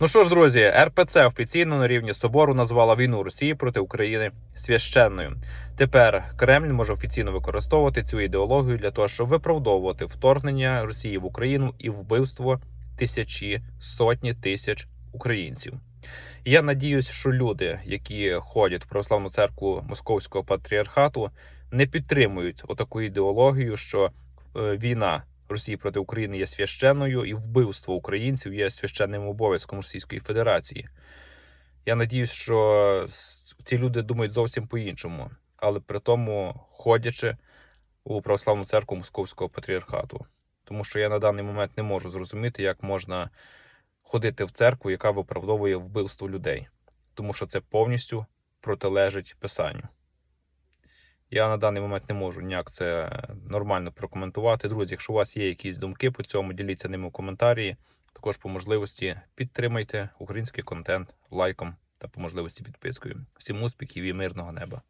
Ну що ж, друзі, РПЦ офіційно на рівні собору назвала війну Росії проти України священною. Тепер Кремль може офіційно використовувати цю ідеологію для того, щоб виправдовувати вторгнення Росії в Україну і вбивство тисячі сотні тисяч українців. Я надіюсь, що люди, які ходять в православну церкву Московського патріархату, не підтримують отаку ідеологію, що е, війна Росії проти України є священною, і вбивство українців є священним обов'язком Російської Федерації. Я надіюсь, що ці люди думають зовсім по-іншому, але при тому ходячи у православну церкву Московського патріархату. Тому що я на даний момент не можу зрозуміти, як можна ходити в церкву, яка виправдовує вбивство людей, тому що це повністю протилежить Писанню. Я на даний момент не можу ніяк це нормально прокоментувати. Друзі, якщо у вас є якісь думки по цьому, діліться ними в коментарі. Також по можливості підтримайте український контент лайком та по можливості підпискою. Всім успіхів і мирного неба!